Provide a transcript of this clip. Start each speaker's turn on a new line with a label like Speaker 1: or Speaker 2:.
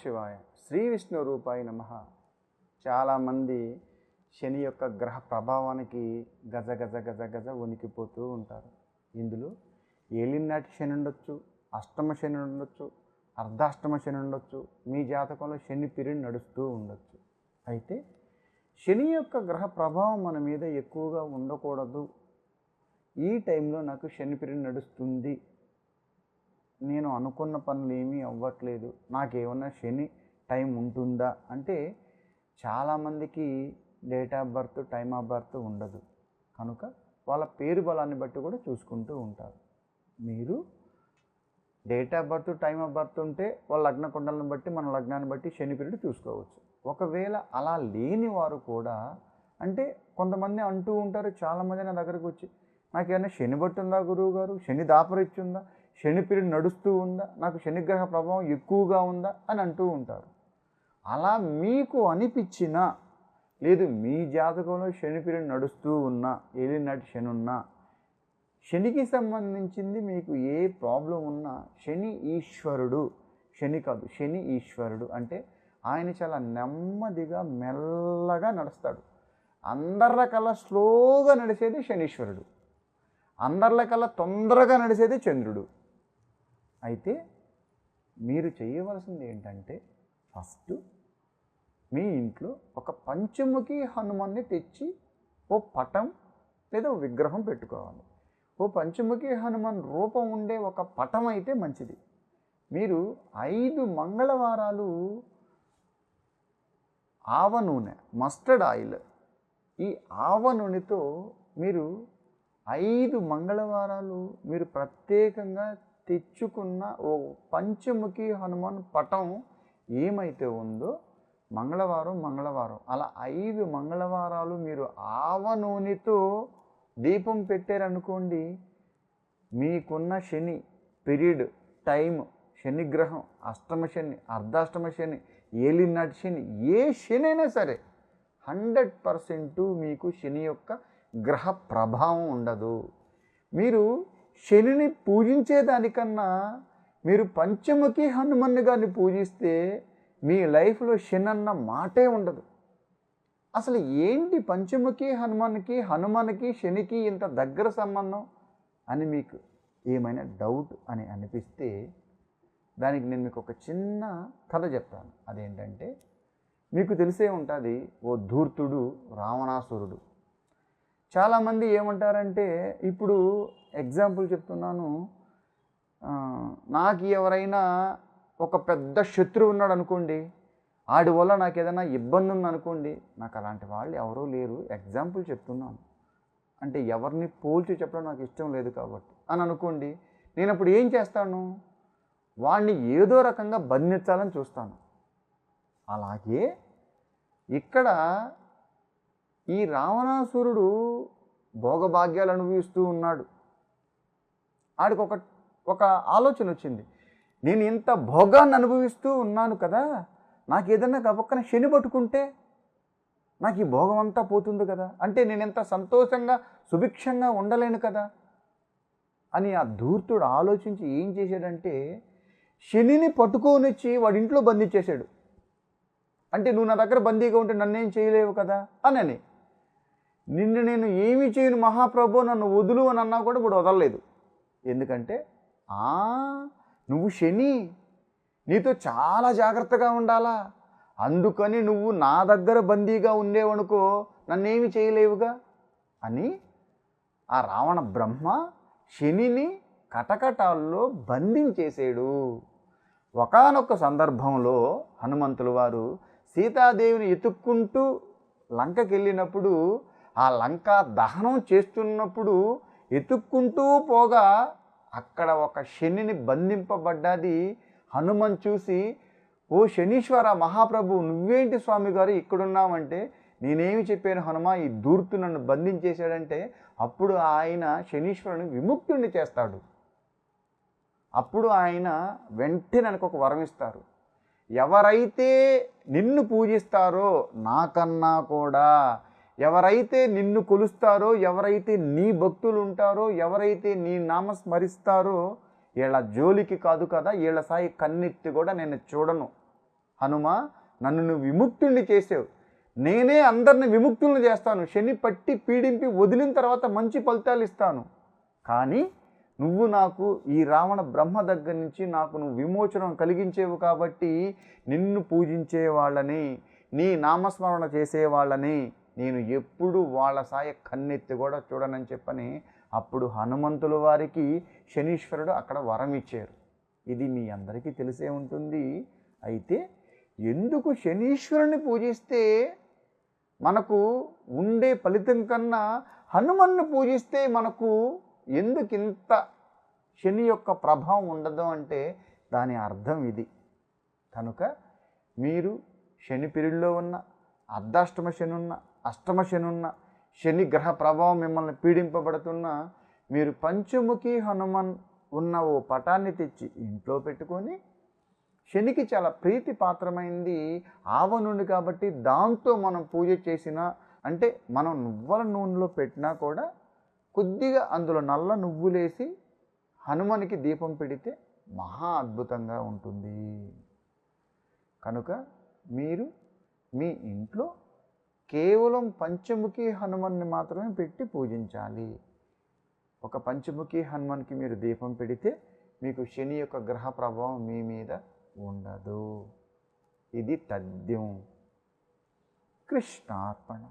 Speaker 1: శివాయ శ్రీ విష్ణు రూపాయ నమ. చాలామంది శని యొక్క గ్రహ ప్రభావానికి గజ గజ గజ గజ వణికిపోతూ ఉంటారు. ఇందులో ఏలినాటి శని ఉండొచ్చు అష్టమ శని ఉండొచ్చు అర్ధాష్టమ శని ఉండొచ్చు మీ జాతకంలో శని పీరియడ్ నడుస్తూ ఉండొచ్చు. అయితే శని యొక్క గ్రహ ప్రభావం మన మీద ఎక్కువగా ఉండకూడదు. ఈ టైంలో నాకు శని పీరియడ్ నడుస్తుంది. నేను అనుకున్న పనులు ఏమీ అవ్వట్లేదు. నాకేమన్నా శని టైం ఉంటుందా? అంటే చాలామందికి date of birth time of birth ఉండదు. కనుక వాళ్ళ పేరు బలాన్ని బట్టి కూడా చూసుకుంటూ ఉంటారు. మీరు date of birth time of birth ఉంటే వాళ్ళ లగ్న కుండలను బట్టి మన లగ్నాన్ని బట్టి శని పీరియడ్ చూసుకోవచ్చు. ఒకవేళ అలా లేని వారు కూడా అంటే కొంతమంది అంటూ ఉంటారు చాలామంది నా దగ్గరకు వచ్చి నాకు ఏమైనా శని బట్టి ఉందా గురువు గారు శని దాపరిచ్చి ఉందా శని పీరియడ్ నడుస్తూ ఉందా? నాకు శనిగ్రహ ప్రభావం ఎక్కువగా ఉందా? అని అంటూ ఉంటారు. అలా మీకు అనిపించినా లేదు మీ జాతకంలో శని పీరియడ్ నడుస్తూ ఉన్నా ఏలినాటి శని ఉన్నా శనికి సంబంధించింది మీకు ఏ ప్రాబ్లం ఉన్నా శని ఈశ్వరుడు శని కాదు శని ఈశ్వరుడు అంటే ఆయన చాలా నెమ్మదిగా మెల్లగా నడుస్తాడు. అందరికల్లా స్లోగా నడిచేది శనీశ్వరుడు. అందరికల్లా తొందరగా నడిచేది చంద్రుడు. అయితే మీరు చేయవలసింది ఏంటంటే ఫస్ట్ మీ ఇంట్లో ఒక పంచముఖి హనుమాన్ని తెచ్చి ఓ పటం లేదా విగ్రహం పెట్టుకోవాలి. ఓ పంచముఖి హనుమాన్ రూపం ఉండే ఒక పటం అయితే మంచిది. మీరు ఐదు మంగళవారాలు ఆవ నూనె మస్టర్డ్ ఆయిల్ ఈ ఆవ నూనెతో మీరు ఐదు మంగళవారాలు మీరు ప్రత్యేకంగా తెచ్చుకున్న ఓ పంచముఖి హనుమాన్ పటం ఏమైతే ఉందో మంగళవారం మంగళవారం అలా ఐదు మంగళవారాలు మీరు ఆవ నూనెతో దీపం పెట్టారనుకోండి మీకున్న శని పీరియడ్ టైం శనిగ్రహం అష్టమ శని అర్ధాష్టమ శని ఏలినాటి శని ఏ శని అయినా సరే హండ్రెడ్ పర్సెంట్ మీకు శని యొక్క గ్రహ ప్రభావం ఉండదు. మీరు శనిని పూజించేదానికన్నా మీరు పంచముఖి హనుమన్ని గారిని పూజిస్తే మీ లైఫ్లో శని అన్న మాటే ఉండదు. అసలు ఏంటి పంచముఖి హనుమాన్కి హనుమాన్కి శనికి ఇంత దగ్గర సంబంధం అని మీకు ఏమైనా డౌట్ అని అనిపిస్తే దానికి నేను మీకు ఒక చిన్న కథ చెప్తాను. అదేంటంటే మీకు తెలిసే ఉంటుంది ఓ ధూర్తుడు రావణాసురుడు. చాలామంది ఏమంటారంటే ఇప్పుడు ఎగ్జాంపుల్ చెప్తున్నాను. నాకు ఎవరైనా ఒక పెద్ద శత్రువు ఉన్నాడు అనుకోండి ఆడి వల్ల నాకు ఏదైనా ఇబ్బంది ఉందనుకోండి నాకు అలాంటి వాళ్ళు ఎవరూ లేరు. ఎగ్జాంపుల్ చెప్తున్నాను. అంటే ఎవరిని పోల్చి చెప్పడం నాకు ఇష్టం లేదు కాబట్టి. అని అనుకోండి నేను అప్పుడు ఏం చేస్తాను? వాడిని ఏదో రకంగా బంధించాలని చూస్తాను. అలాగే ఇక్కడ ఈ రావణాసురుడు భోగభాగ్యాలు అనుభవిస్తూ ఉన్నాడు. ఆడికి ఒక ఒక ఆలోచన వచ్చింది. నేను ఇంత భోగాన్ని అనుభవిస్తూ ఉన్నాను కదా నాకు ఏదన్నా గబక్కన శని పట్టుకుంటే నాకు ఈ భోగం అంతా పోతుంది కదా. అంటే నేను ఎంత సంతోషంగా సుభిక్షంగా ఉండలేను కదా అని ఆ ధూర్తుడు ఆలోచించి ఏం చేశాడంటే శనిని పట్టుకోనిచ్చి వాడి ఇంట్లో బంధించేశాడు. అంటే నువ్వు నా దగ్గర బందీగా ఉంటే నన్నేం చేయలేవు కదా అని. నిన్ను నేను ఏమి చేయను మహాప్రభు నన్ను వదులు అని అన్నా కూడా ఇప్పుడు వదలలేదు. ఎందుకంటే "ఆ, నువ్వు శని నీతో చాలా జాగ్రత్తగా ఉండాలా? అందుకని నువ్వు నా దగ్గర బందీగా ఉండేవనుకో నన్నేమి చేయలేవుగా? అని ఆ రావణ బ్రహ్మ శనిని కటకటాల్లో బంధించేసాడు ఒకానొక సందర్భంలో హనుమంతుల వారు సీతాదేవిని ఎత్తుక్కుంటూ లంకకెళ్ళినప్పుడు ఆ లంక దహనం చేస్తున్నప్పుడు ఎత్తుక్కుంటూ పోగా అక్కడ ఒక శనిని బంధింపబడ్డది. హనుమన్ చూసి ఓ శనీశ్వర మహాప్రభు నువ్వేంటి స్వామి గారు ఇక్కడున్నావంటే నేనేమి చెప్పాను హనుమ ఈ దూర్తు నన్ను బంధించేశాడంటే అప్పుడు ఆయన శనీశ్వరుని విముక్తుడిని చేస్తాడు. అప్పుడు ఆయన వెంటనే నాకు ఒక వరం ఇస్తారు. ఎవరైతే నిన్ను పూజిస్తారో నాకన్నా కూడా ఎవరైతే నిన్ను కొలుస్తారో ఎవరైతే నీ భక్తులు ఉంటారో ఎవరైతే నీ నామ స్మరిస్తారో వీళ్ళ జోలికి కాదు కదా వీళ్ళ సాయి కన్నెత్తి కూడా నేను చూడను. హనుమ నన్ను నువ్వు విముక్తుల్ని చేసావు. నేనే అందరిని విముక్తులను చేస్తాను. శని పట్టి పీడింపి వదిలిన తర్వాత మంచి ఫలితాలు ఇస్తాను. కానీ నువ్వు నాకు ఈ రావణ బ్రహ్మ దగ్గర నుంచి నాకు నువ్వు విమోచనం కలిగించేవు కాబట్టి నిన్ను పూజించే వాళ్ళని నీ నామస్మరణ చేసేవాళ్ళని నేను ఎప్పుడు వాళ్ళ సాయ కన్నెత్తి కూడా చూడనని చెప్పని అప్పుడు హనుమంతుల వారికి శనీశ్వరుడు అక్కడ వరం ఇచ్చారు. ఇది మీ అందరికీ తెలిసే ఉంటుంది. అయితే ఎందుకు శనీశ్వరుని పూజిస్తే మనకు ఉండే ఫలితం కన్నా హనుమన్ను పూజిస్తే మనకు ఎందుకు ఇంత శని యొక్క ప్రభావం ఉండదు అంటే దాని అర్థం ఇది. కనుక మీరు శని పిరిడిలో ఉన్న అర్ధాష్టమ శని ఉన్న అష్టమ శని ఉన్న శని గ్రహ ప్రభావం మిమ్మల్ని పీడింపబడుతున్న మీరు పంచముఖి హనుమన్ ఉన్న ఓ పటాన్ని తెచ్చి ఇంట్లో పెట్టుకొని శనికి చాలా ప్రీతి పాత్రమైంది ఆవనుండి కాబట్టి దాంతో మనం పూజ చేసినా అంటే మనం నువ్వుల నూనెలో పెట్టినా కూడా కొద్దిగా అందులో నల్ల నువ్వులేసి హనుమనికి దీపం పెడితే మహా అద్భుతంగా ఉంటుంది. కనుక మీరు మీ ఇంట్లో కేవలం పంచముఖి హనుమన్ని మాత్రమే పెట్టి పూజించాలి. ఒక పంచముఖి హనుమన్కి మీరు దీపం పెడితే మీకు శని యొక్క గ్రహ ప్రభావం మీ మీద ఉండదు. ఇది తథ్యం. కృష్ణార్పణం.